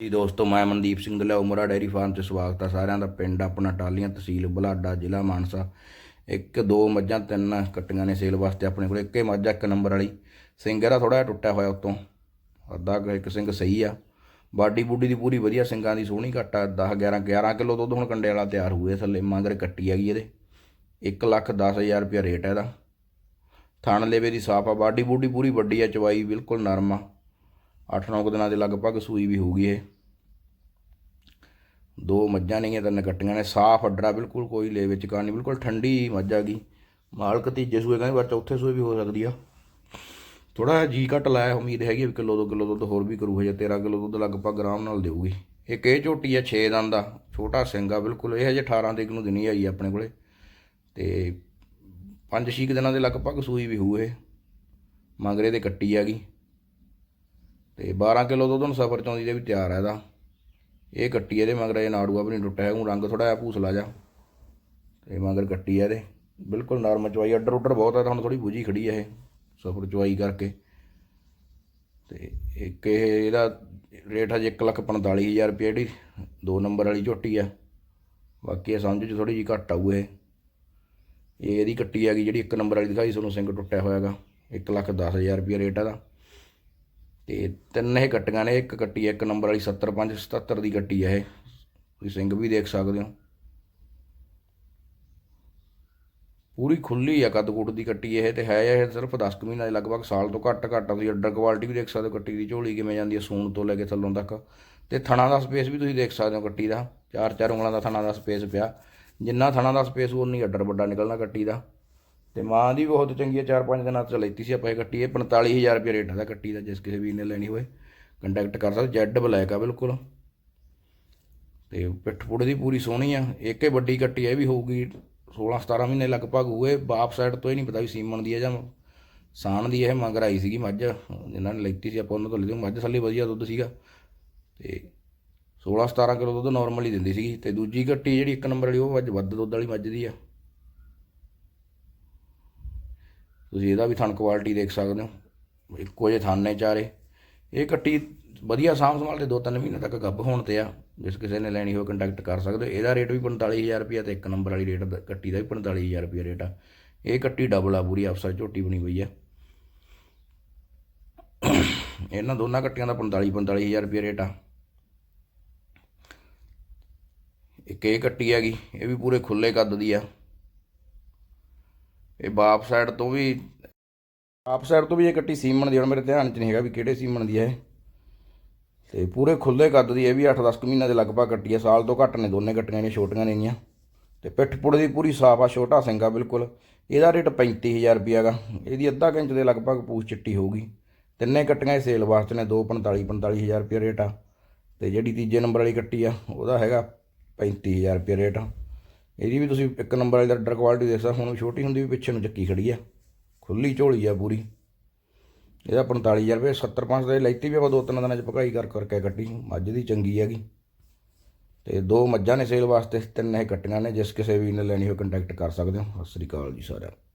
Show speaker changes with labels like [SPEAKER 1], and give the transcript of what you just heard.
[SPEAKER 1] ਜੀ ਦੋਸਤੋ, ਮੈਂ ਮਨਦੀਪ ਸਿੰਘ ਦਲਾ, ਉਮਰਾ ਡੈਰੀ ਫਾਰਮ 'ਚ ਸਵਾਗਤ ਆ ਸਾਰਿਆਂ ਦਾ। ਪਿੰਡ ਆਪਣਾ ਟਾਲੀਆਂ ਤਹਿਸੀਲ ਬੁਲਾਡਾ, ਜ਼ਿਲ੍ਹਾ ਮਾਨਸਾ। ਇੱਕ, ਦੋ ਮੱਝਾਂ, ਤਿੰਨ ਕੱਟੀਆਂ ਨੇ ਸੇਲ ਵਾਸਤੇ ਆਪਣੇ ਕੋਲ। ਇੱਕੇ ਮੱਝ ਇੱਕ ਨੰਬਰ ਵਾਲੀ। ਸਿੰਘ ਇਹਦਾ ਥੋੜਾ ਜਿਹਾ ਟੁੱਟਿਆ ਹੋਇਆ ਉਤੋਂ। ਅੱਧਾ ਇੱਕ ਸਿੰਘ ਸਹੀ ਆ। ਬਾਡੀ ਬੂਡੀ ਦੀ ਪੂਰੀ ਵਧੀਆ, ਸਿੰਘਾਂ ਦੀ ਸੋਹਣੀ ਘੱਟ ਆ। 10 11 11 ਕਿਲੋ ਦੁੱਧ ਹੁਣ ਕੰਡੇ ਵਾਲਾ ਤਿਆਰ ਹੋਏ ਥੱਲੇ। ਮਗਰ ਕੱਟੀ ਹੈਗੀ ਇਹਦੇ। 1 ਲੱਖ 10000 ਰੁਪਇਆ ਰੇਟ ਹੈ ਇਹਦਾ। ਥਣ ਲੇਵੇ ਦੀ ਸਾਫ਼ ਆ। ਬਾਡੀ ਬੂਡੀ ਪੂਰੀ ਵੱਡੀ ਆ, ਚਵਾਈ ਬਿਲਕੁਲ ਨਰਮ ਆ। 8-9 ਦਿਨਾਂ ਦੇ ਲਗਭਗ ਸੂਈ ਵੀ ਹੋਊਗੀ ਇਹ। ਦੋ ਮੱਝਾਂ ਨੇਗੀਆਂ, ਤਿੰਨ ਕੱਟੀਆਂ ਨੇ। ਸਾਫ਼ ਅੱਡਰਾ ਬਿਲਕੁਲ ਕੋਈ ਲੈ ਵਿੱਚ ਕਾਣੀ ਬਿਲਕੁਲ ਠੰਡੀ ਮੱਝ ਆ ਗਈ। ਮਾਲਕ ਤੀਜੇ ਸੂਏ ਕਹਿੰਦੇ, ਪਰ ਚੌਥੇ ਸੂਏ ਵੀ ਹੋ ਸਕਦੀ ਆ। ਥੋੜਾ ਜੀ ਘਟ ਲਾਇਆ, ਉਮੀਦ ਹੈਗੀ ਵੀ ਕਿਲੋ 2 ਕਿਲੋ ਦੁੱਧ ਹੋਰ ਵੀ ਕਰੂ, ਹਜੇ 13 ਕਿਲੋ ਦੁੱਧ ਲਗਭਗ ਆਰਾਮ ਨਾਲ ਦੇਊਗੀ। ਇੱਕ ਇਹ ਝੋਟੀ ਆ 6 ਦੰਦ ਦਾ ਛੋਟਾ ਸਿੰਘ ਆ, ਬਿਲਕੁਲ ਇਹ ਹਜੇ 18 ਤਰੀਕ ਨੂੰ ਦਿਨੀ ਆਈ ਆਪਣੇ ਕੋਲੇ। ਤੇ ਪੰਜ ਛੇ ਕੁ ਦਿਨਾਂ ਦੇ ਲਗਭਗ ਸੂਈ ਵੀ ਹੋਊ ਇਹ। ਮਗਰੇ ਤੇ ਕੱਟੀ ਆ ਗਈ। ਤੇ 12 ਕਿਲੋ ਦੁੱਧ ਨੂੰ ਸਫਰ ਚੋਂ ਦੀ ਦੇ ਵੀ ਤਿਆਰ ਹੈ ਇਹਦਾ। ਇਹ ਕੱਟੀ ਇਹਦੇ ਮਗਰ ਇਹ ਨਾੜੂਆ ਵੀ ਨਹੀਂ ਟੁੱਟਿਆ ਉਹ ਰੰਗ ਥੋੜਾ ਜਿਹਾ ਭੂਸਲਾ ਜਾ ਤੇ ਮਗਰ ਕੱਟੀ ਹੈ ਇਹਦੇ। ਬਿਲਕੁਲ ਨਰਮ ਚਵਾਈ, ਅੱਡਰ ਉੱਡਰ ਬਹੁਤ ਹੈ ਤਾਂ ਹੁਣ ਥੋੜੀ ਬੁਝੀ ਖੜੀ ਹੈ ਇਹ ਸਫਰ ਚਵਾਈ ਕਰਕੇ। ਤੇ ਇੱਕ ਇਹ, ਇਹਦਾ ਰੇਟ ਹਜੇ 145000 ਰੁਪਏ ਜਿਹੜੀ ਦੋ ਨੰਬਰ ਵਾਲੀ ਝੋਟੀ ਆ। ਬਾਕੀ ਇਹ ਸਮਝ ਚ ਥੋੜੀ ਜਿਹੀ ਘੱਟ ਆਊ ਇਹ। ਇਹ ਇਹਦੀ ਕੱਟੀ ਹੈਗੀ ਜਿਹੜੀ ਇੱਕ ਨੰਬਰ ਵਾਲੀ ਦਿਖਾਈ ਤੁਹਾਨੂੰ ਸਿੰਘ ਟੁੱਟਿਆ ਹੋਇਆਗਾ 110000 ਰੁਪਏ ਰੇਟ ਇਹਦਾ। ਤੇ ਤਿੰਨ ਇਹ ਕੱਟੀਆਂ ਨੇ, ਇੱਕ ਕੱਟੀ ਹੈ, ਇੱਕ ਨੰਬਰ ਵਾਲੀ 75 77 ਦੀ ਕੱਟੀ ਹੈ ਇਹ। ਤੁਸੀਂ ਸਿੰਗ ਵੀ ਦੇਖ ਸਕਦੇ ਹੋ। ਪੂਰੀ ਖੁੱਲੀ ਆ ਕੱਦ ਦੀ ਕੱਟੀ ਇਹ ਤੇ ਹੈ ਇਹ ਸਿਰਫ 10 ਕੁ ਮਹੀਨਾ ਦੇ ਲਗਭਗ ਸਾਲ ਤੋਂ ਘੱਟ ਘੱਟ ਤੁਸੀਂ ਅੱਡਰ ਕੁਆਲਿਟੀ ਵੀ ਦੇਖ ਸਕਦੇ ਹੋ ਕੱਟੀ ਦੀ ਝੋਲੀ ਕਿਵੇਂ ਜਾਂਦੀ ਹੈ ਸੂਣ ਤੋਂ ਲੈ ਕੇ ਥੱਲੋਂ ਤੱਕ। ਤੇ ਥਣਾ ਦਾ ਸਪੇਸ ਵੀ ਤੁਸੀਂ ਦੇਖ ਸਕਦੇ ਹੋ ਕੱਟੀ ਦਾ। ਚਾਰ ਚਾਰ ਉਂਗਲਾਂ ਦਾ ਥਣਾ ਦਾ ਸਪੇਸ ਪਿਆ। ਜਿੰਨਾ ਥਣਾ ਦਾ ਸਪੇਸ, ਉਨੀ ਅੱਡਰ ਵੱਡਾ ਨਿਕਲਣਾ ਕੱਟੀ ਦਾ। ਤੇ ਮਾਂ ਦੀ ਬਹੁਤ ਚੰਗੀ ਹੈ ਚਾਰ ਪੰਜ ਦਿਨਾਂ ਤੋਂ ਲੈਤੀ ਸੀ ਆਪਾਂ ਇਹ ਕੱਟੀ ਇਹ 45000 ਰੁਪਏ ਰੇਟ ਦਾ ਕੱਟੀ ਦਾ, ਜਿਸ ਕਿਸੇ ਵੀਰ ਨੇ ਲੈਣੀ ਹੋਵੇ। ਕੰਟੈਕਟ ਕਰ ਸਕਦੇ ਜੈਡ ਬਲੈਕ ਆ ਬਿਲਕੁਲ। ਤੇ ਪਿੱਠ ਪੁੜੇ ਦੀ ਪੂਰੀ ਸੋਹਣੀ ਆ, ਇੱਕ ਹੀ ਵੱਡੀ ਕੱਟੀ ਇਹ ਵੀ ਹੋਊਗੀ 16 17 ਮਹੀਨੇ ਲਗਭਗ ਹੋਏ ਬਾਪ ਸਾਈਡ ਤੋਂ ਹੀ ਨਹੀਂ ਪਤਾ ਵੀ ਸੀਮਣ ਦੀ ਹੈ ਜਾਂ ਸਾਣ ਦੀ ਇਹ ਮੰਗ ਰਾਈ ਸੀਗੀ ਮੱਝ, ਜਿਨ੍ਹਾਂ ਨੇ ਲੈਤੀ ਸੀ, ਆਪਾਂ ਉਹਨਾਂ ਤੋਂ ਲੈ ਲਈ ਮੱਝ ਥੱਲੇ ਵਧੀਆ ਦੁੱਧ ਸੀਗਾ। ਤੇ 16 17 ਕਿਲੋ ਦੁੱਧ ਨਾਰਮਲੀ ਦਿੰਦੀ ਸੀਗੀ, ਤੇ ਦੂਜੀ ਕੱਟੀ ਜਿਹੜੀ ਇੱਕ ਨੰਬਰ ਵਾਲੀ, ਉਹ ਅੱਜ ਵੱਧ ਦੁੱਧ ਵਾਲੀ ਮੱਝ ਦੀ ਆ। ਤੁਸੀਂ ਇਹਦਾ ਵੀ ਥਣ ਕੁਆਲਿਟੀ ਦੇਖ ਸਕਦੇ ਹੋ। ਇੱਕੋ ਜਿਹੇ ਥਣ ਨੇ ਚਾਰੇ। ਇਹ ਕੱਟੀ ਵਧੀਆ ਸਾਂਭ ਸੰਭਾਲ ਤੇ 2-3 ਮਹੀਨੇ ਤੱਕ ਗੱਭ ਹੋਣ ਤੇ ਆ। ਜਿਸ ਕਿਸੇ ਨੇ ਲੈਣੀ ਹੋਵੇ ਕੰਟੈਕਟ ਕਰ ਸਕਦੇ ਹੋ। ਇਹਦਾ ਰੇਟ ਵੀ 45000 ਰੁਪਏ ਤੇ ਇੱਕ ਨੰਬਰ ਵਾਲੀ ਰੇਟ ਦਾ- ਕੱਟੀ ਦਾ ਵੀ 45000 ਰੁਪਏ ਰੇਟ ਆ। ਇਹ ਕੱਟੀ ਡਬਲ ਆ, ਪੂਰੀ ਅਫਸਰ ਝੋਟੀ ਬਣੀ ਹੋਈ ਆ। ਇਹਨਾਂ ਦੋਨਾਂ ਕੱਟੀਆਂ ਦਾ 45 45000 ਰੁਪਏ ਰੇਟ ਆ। ਇੱਕ ਇਹ ਕੱਟੀ ਹੈਗੀ, ਇਹ ਵੀ ਪੂਰੇ ਖੁੱਲੇ ਕੱਦ ਦੀ ਆ। ਇਹ ਬਾਪ ਸਾਈਡ ਤੋਂ ਵੀ, ਬਾਪ ਸਾਈਡ ਤੋਂ ਵੀ ਇਹ ਕੱਟੀ ਸੀਮਣ ਦੀ ਹੁਣ ਮੇਰੇ ਧਿਆਨ 'ਚ ਨਹੀਂ ਹੈਗਾ ਵੀ ਕਿਹੜੇ ਸੀਮਣ ਦੀ ਹੈ ਇਹ। ਤੇ ਪੂਰੇ ਖੁੱਲੇ ਕੱਦ ਦੀ ਇਹ ਵੀ 8-10 ਕੁ ਮਹੀਨਾ ਦੇ ਲਗਭਗ ਕੱਟੀ ਹੈ ਸਾਲ ਤੋਂ ਘੱਟ ਨੇ, ਦੋਨੇ ਕੱਟੀਆਂ ਨੇ, ਛੋਟੀਆਂ ਨੇਗੀਆਂ ਤੇ ਪਿੱਠ ਪੁੜੇ ਦੀ ਪੂਰੀ ਸਾਫ਼ ਆ, ਛੋਟਾ ਸਿੰਘਾ ਬਿਲਕੁਲ। ਇਹਦਾ ਰੇਟ 35000 ਰੁਪਿਆ ਗਾ। ਇਹਦੀ ਅੱਧਾ ਕੁ ਇੰਚ ਦੇ ਲਗਭਗ ਪੂਛ ਚਿੱਟੀ ਹੋਊਗੀ। ਤਿੰਨੇ ਕੱਟੀਆਂ ਇਹ ਸੇਲ ਵਾਸਤੇ ਨੇ 2 45 45000 ਰੁਪਏ ਰੇਟ ਆ। ਤੇ ਜਿਹੜੀ ਤੀਜੇ ਨੰਬਰ ਵਾਲੀ ਕੱਟੀ ਆ, ਉਹਦਾ ਹੈਗਾ 35000 ਰੁਪਏ ਰੇਟ ਆ। ਇਹਦੀ ਵੀ ਤੁਸੀਂ ਇੱਕ ਨੰਬਰ ਵਾਲੀ ਦਾ ਡਰ ਕੁਆਲਿਟੀ ਦੇਖ ਸਕਦੇ ਹੁਣ ਵੀ ਛੋਟੀ ਹੁੰਦੀ ਵੀ ਪਿੱਛੇ ਨੂੰ ਚੱਕੀ ਖੜੀ ਆ। ਖੁੱਲੀ ਝੋਲੀ ਆ ਪੂਰੀ। ਇਹਦਾ 45000 ਰੁਪਏ 75 ਦੇ ਲੈਤੀ ਵੀ ਆਪਾਂ ਦੋ ਤਿੰਨ ਦਿਨਾਂ ਚ ਭਕਾਈ ਕਰ ਕਰਕੇ ਕੱਟੀ ਮੱਝ ਦੀ ਚੰਗੀ ਹੈਗੀ। ਤੇ ਦੋ ਮੱਝਾਂ ਨੇ ਸੇਲ ਵਾਸਤੇ, ਤਿੰਨ ਇਹ ਕੱਟੀਆਂ ਨੇ, ਜਿਸ ਕਿਸੇ ਵੀ ਨੇ ਲੈਣੀ ਹੋਵੇ ਕੰਟੈਕਟ ਕਰ ਸਕਦੇ ਹੋ। ਸਤਿ ਸ੍ਰੀ ਅਕਾਲ ਜੀ ਸਾਰਿਆਂ ਨੂੰ।